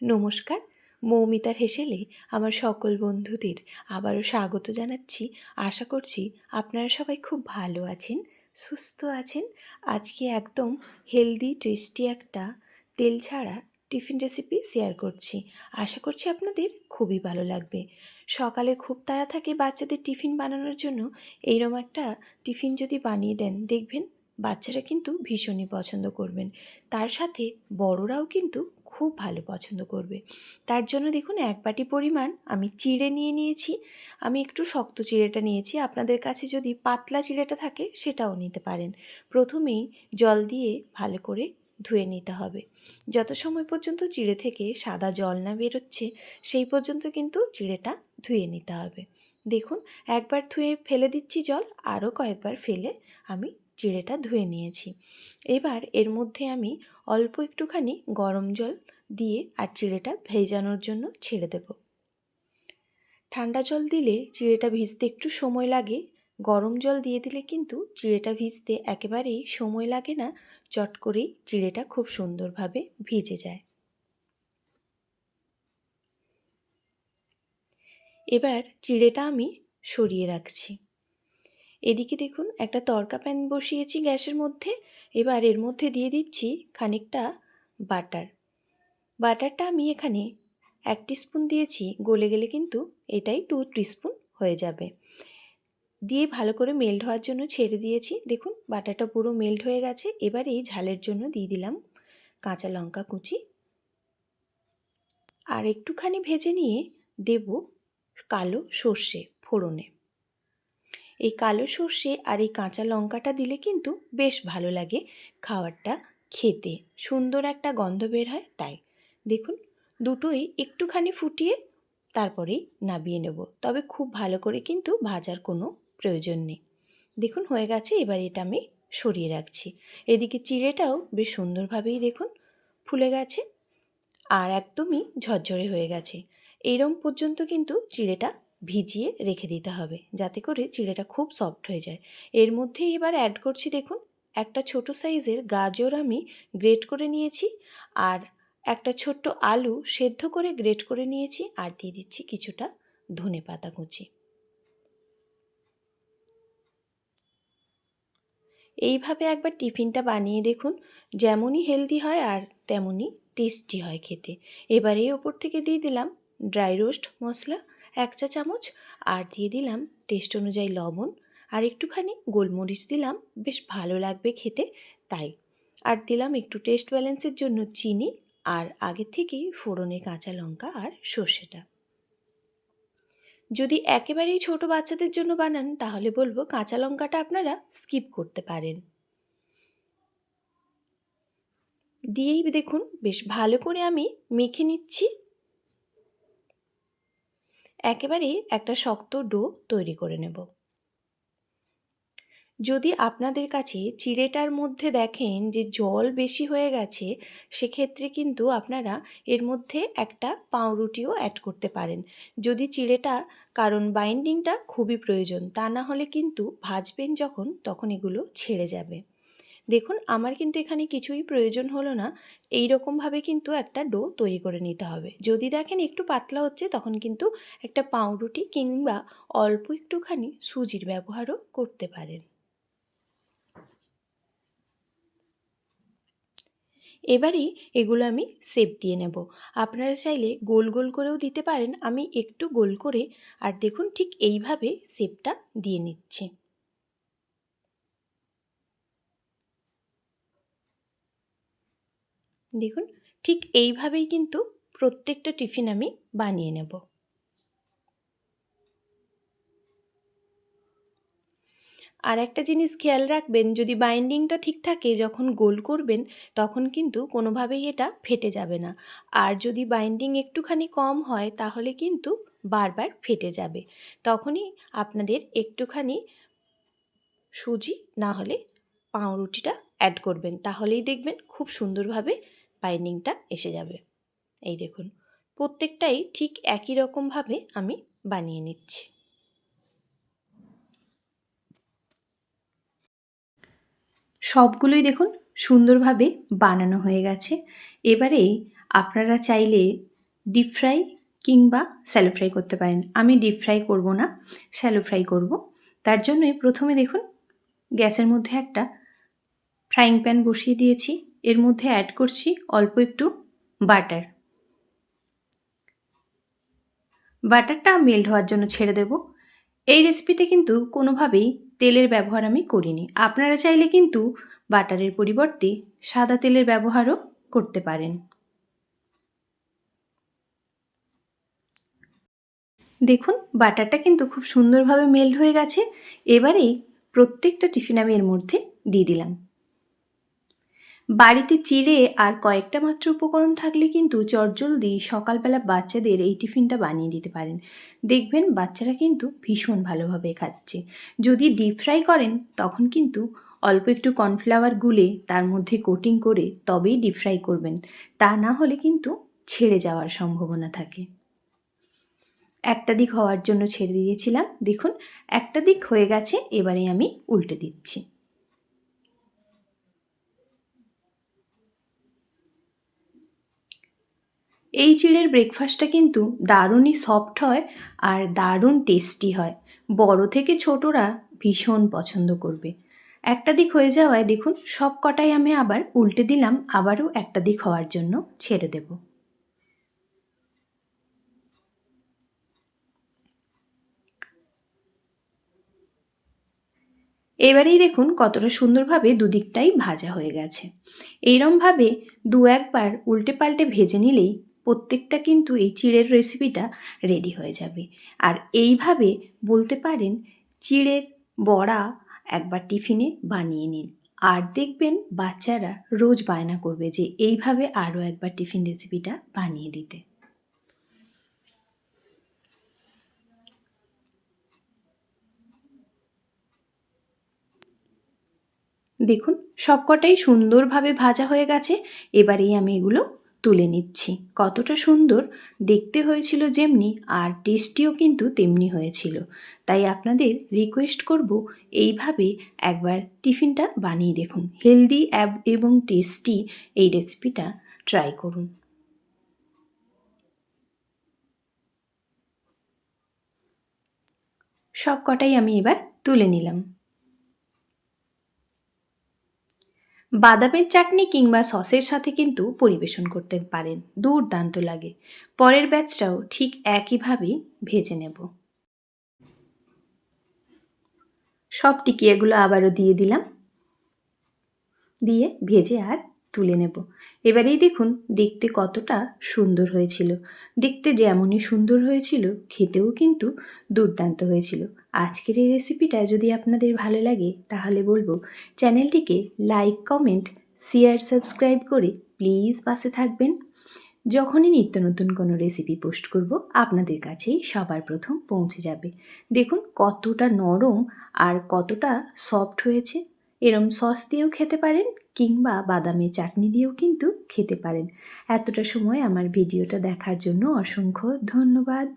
নমস্কার, মৌমিতার হেসেলে আমার সকল বন্ধুদের আবারও স্বাগত জানাচ্ছি। আশা করছি আপনারা সবাই খুব ভালো আছেন, সুস্থ আছেন। আজকে একদম হেলদি টেস্টি একটা তেল ছাড়া টিফিন রেসিপি শেয়ার করছি। আশা করছি আপনাদের খুবই ভালো লাগবে। সকালে খুব তাড়া থাকে বাচ্চাদের টিফিন বানানোর জন্য এইরকম একটা টিফিন যদি বানিয়ে দেন, দেখবেন বাচ্চারা কিন্তু ভীষণই পছন্দ করবেন। তার সাথে বড়রাও কিন্তু খুব ভালো পছন্দ করবে। তার জন্য দেখুন, এক বাটি পরিমাণ আমি চিড়ে নিয়ে নিয়েছি। আমি একটু শক্ত চিড়েটা নিয়েছি। আপনাদের কাছে যদি পাতলা চিড়েটা থাকে, সেটাও নিতে পারেন। প্রথমেই জল দিয়ে ভালো করে ধুয়ে নিতে হবে। যত সময় পর্যন্ত চিড়ে থেকে সাদা জল না বেরোচ্ছে, সেই পর্যন্ত কিন্তু চিড়েটা ধুয়ে নিতে হবে। দেখুন, একবার ধুয়ে ফেলে দিচ্ছি জল, আরও কয়েকবার ফেলে আমি চিড়েটা ধুয়ে নিয়েছি। এবার এর মধ্যে আমি অল্প একটুখানি গরম জল দিয়ে আর চিড়েটা ভেজানোর জন্য ছেড়ে দেব। ঠান্ডা জল দিলে চিড়েটা ভিজতে একটু সময় লাগে। গরম জল দিয়ে দিলে কিন্তু চিড়েটা ভিজতে একেবারেই সময় লাগে না। চট করেই চিড়েটা খুব সুন্দরভাবে ভিজে যায়। এবার চিড়েটা আমি সরিয়ে রাখছি। এদিকে দেখুন, একটা তরকা প্যান বসিয়েছি গ্যাসের মধ্যে। এবার এর মধ্যে দিয়ে দিচ্ছি খানিকটা বাটার। বাটারটা আমি এখানে এক স্পুন দিয়েছি, গলে গেলে কিন্তু এটাই টু স্পুন হয়ে যাবে। দিয়ে ভালো করে মেল্ট হওয়ার জন্য ছেড়ে দিয়েছি। দেখুন, বাটারটা পুরো মেল্ট হয়ে গেছে। এবার এই ঝালের জন্য দিয়ে দিলাম কাঁচা লঙ্কা কুচি। আর একটুখানি ভেজে নিয়ে দেব কালো সর্ষে ফোড়নে। এই কালো সর্ষে আর এই কাঁচা লঙ্কাটা দিলে কিন্তু বেশ ভালো লাগে খাবারটা খেতে। সুন্দর একটা গন্ধ বের হয়, তাই। দেখুন, দুটোই একটুখানি ফুটিয়ে তারপরেই নাবিয়ে নেব। তবে খুব ভালো করে কিন্তু ভাজার কোনো প্রয়োজন নেই। দেখুন, হয়ে গেছে, এবার এটা আমি সরিয়ে রাখছি। এদিকে চিড়েটাও বেশ সুন্দরভাবেই দেখুন ফুলে গেছে আর একদমই ঝরঝরে হয়ে গেছে। এইরকম পর্যন্ত কিন্তু চিড়েটা ভিজিয়ে রেখে দিতে হবে, যাতে করে চিড়েটা খুব সফট হয়ে যায়। এর মধ্যে এবার অ্যাড করছি দেখুন, একটা ছোট সাইজের গাজর আমি গ্রেট করে নিয়েছি, আর একটা ছোট্ট আলু সেদ্ধ করে গ্রেট করে নিয়েছি, আর দিয়ে দিচ্ছি কিছুটা ধনে পাতা কুচি। এইভাবে একবার টিফিনটা বানিয়ে দেখুন, যেমনই হেলদি হয় আর তেমনই টেস্টি হয় খেতে। এবার এই ওপর থেকে দিয়ে দিলাম ড্রাই রোস্ট মশলা এক চা চামচ, আর দিয়ে দিলাম টেস্ট অনুযায়ী লবণ, আর একটুখানি গোলমরিচ দিলাম, বেশ ভালো লাগবে খেতে, তাই। আর দিলাম একটু টেস্ট ব্যালেন্সের জন্য চিনি, আর আগে থেকেই ফোড়নে কাঁচা লঙ্কা আর সর্ষেটা। যদি একেবারেই ছোট বাচ্চাদের জন্য বানান, তাহলে বলব কাঁচা লঙ্কাটা আপনারা স্কিপ করতে পারেন। দিয়েই দেখুন, বেশ ভালো করে আমি মেখে নিচ্ছি। একেবারে একটা শক্ত ডো তৈরি করে নেব। যদি আপনাদের কাছে চিড়েটার মধ্যে দেখেন যে জল বেশি হয়ে গেছে, সেক্ষেত্রে কিন্তু আপনারা এর মধ্যে একটা পাউরুটিও অ্যাড করতে পারেন। যদি চিড়েটা, কারণ বাইন্ডিংটা খুবই প্রয়োজন, তা না হলে কিন্তু ভাজবেন যখন, তখন এগুলো ছেড়ে যাবে। দেখুন, আমার কিন্তু এখানে কিছুই প্রয়োজন হলো না। এই রকমভাবে কিন্তু একটা ডো তৈরি করে নিতে হবে। যদি দেখেন একটু পাতলা হচ্ছে, তখন কিন্তু একটা পাউরুটি কিংবা অল্প একটুখানি সুজির ব্যবহারও করতে পারেন। এবারেই এগুলো আমি সেপ দিয়ে নেব। আপনারা চাইলে গোল গোল করেও দিতে পারেন। আমি একটু গোল করে, আর দেখুন ঠিক এইভাবে সেপটা দিয়ে নিচ্ছি। দেখুন, ঠিক এইভাবেই কিন্তু প্রত্যেকটা টিফিন আমি বানিয়ে নেব। আর একটা জিনিস খেয়াল রাখবেন, যদি বাইন্ডিংটা ঠিক থাকে, যখন গোল করবেন, তখন কিন্তু কোনোভাবেই এটা ফেটে যাবে না। আর যদি বাইন্ডিং একটুখানি কম হয়, তাহলে কিন্তু বারবার ফেটে যাবে। তখনই আপনাদের একটুখানি সুজি না হলে পাউরুটিটা অ্যাড করবেন। তাহলেই দেখবেন খুব সুন্দরভাবে বাইন্ডিংটা এসে যাবে। এই দেখুন, প্রত্যেকটাই ঠিক একই রকমভাবে আমি বানিয়ে নিচ্ছি। সবগুলোই দেখুন সুন্দরভাবে বানানো হয়ে গেছে। এবারে আপনারা চাইলে ডিপ ফ্রাই কিংবা স্যালো ফ্রাই করতে পারেন। আমি ডিপ ফ্রাই করব না শ্যালো ফ্রাই করব। তার জন্যই প্রথমে দেখুন গ্যাসের মধ্যে একটা ফ্রাইং প্যান বসিয়ে দিয়েছি। এর মধ্যে অ্যাড করছি অল্প একটু বাটার বাটারটা মেল্ট হওয়ার জন্য ছেড়ে দেব। এই রেসিপিতে কিন্তু কোনোভাবেই তেলের ব্যবহার আমি করিনি। আপনারা চাইলে কিন্তু বাটারের পরিবর্তে সাদা তেলের ব্যবহারও করতে পারেন। দেখুন বাটারটা কিন্তু খুব সুন্দরভাবে মেল্ট হয়ে গেছে। এবারেই প্রত্যেকটা টিফিন আমি এর মধ্যে দিয়ে দিলাম। বাড়িতে চিড়ে আর কয়েকটা মাত্র উপকরণ থাকলে কিন্তু চটজলদি সকালবেলা বাচ্চাদের এই টিফিনটা বানিয়ে দিতে পারেন। দেখবেন বাচ্চারা কিন্তু ভীষণ ভালোভাবে খাচ্ছে। যদি ডিপ ফ্রাই করেন, তখন কিন্তু অল্প একটু কর্নফ্লাওয়ার গুলে তার মধ্যে কোটিং করে তবেই ডিপ ফ্রাই করবেন। তা না হলে কিন্তু ছেড়ে যাওয়ার সম্ভাবনা থাকে। একটা দিক হওয়ার জন্য ছেড়ে দিয়েছিলাম। দেখুন, একটা দিক হয়ে গেছে, এবারে আমি উল্টে দিচ্ছি। এই চিড়ের ব্রেকফাস্টটা কিন্তু দারুণই সফট হয় আর দারুণ টেস্টি হয়। বড় থেকে ছোটরা ভীষণ পছন্দ করবে। একটা দিক হয়ে যাওয়ায় দেখুন, সব কটাই আমি আবার উল্টে দিলাম, আবারও একটা দিক হওয়ার জন্য ছেড়ে দেব। এবারেই দেখুন কতটা সুন্দরভাবে দুদিকটাই ভাজা হয়ে গেছে। এইরমভাবে দু একবার উল্টে পাল্টে ভেজে নিলেই প্রত্যেকটা কিন্তু এই চিড়ের রেসিপিটা রেডি হয়ে যাবে। আর এইভাবে বলতে পারেন চিড়ের বড়া একবার টিফিনে বানিয়ে নিন। আর দেখবেন বাচ্চারা রোজ বায়না করবে যে এইভাবে আরও একবার টিফিন রেসিপিটা বানিয়ে দিতে। দেখুন সবকটাই সুন্দরভাবে ভাজা হয়ে গেছে। এবারেই আমি এগুলো তুলে নিচ্ছি। কতটা সুন্দর দেখতে হয়েছিল যেমনি, আর টেস্টিও কিন্তু তেমনি হয়েছিল। তাই আপনাদের রিকোয়েস্ট করব এইভাবে একবার টিফিনটা বানিয়ে দেখুন। হেলদি অ্যাব এবং টেস্টি এই রেসিপিটা ট্রাই করুন। সব কটাই আমি এবার তুলে নিলাম। বাদামের চাটনি কিংবা সসের সাথে কিন্তু পরিবেশন করতে পারেন। দুর্দান্ত লাগে। পরের ব্যাচটাও ঠিক একইভাবে ভেজে নেব। সব টিকিয়াগুলো আবারও দিয়ে দিলাম। দিয়ে ভেজে আর তুলে নেব। এবারেই দেখুন দেখতে কতটা সুন্দর হয়েছিল। দেখতে যেমনই সুন্দর হয়েছিল, খেতেও কিন্তু দুর্দান্ত হয়েছিল। আজকের এই রেসিপিটা যদি আপনাদের ভালো লাগে, তাহলে বলব চ্যানেলটিকে লাইক কমেন্ট শেয়ার সাবস্ক্রাইব করে প্লিজ পাশে থাকবেন। যখনই নিত্য নতুন কোনো রেসিপি পোস্ট করব, আপনাদের কাছেই সবার প্রথম পৌঁছে যাবে। দেখুন কতটা নরম আর কতটা সফট হয়েছে। এরম সস দিয়েও খেতে পারেন। কিংবা বাদামের চাটনি দিয়েও কিন্তু খেতে পারেন। এতটা সময় আমার ভিডিওটা দেখার জন্য অসংখ্য ধন্যবাদ।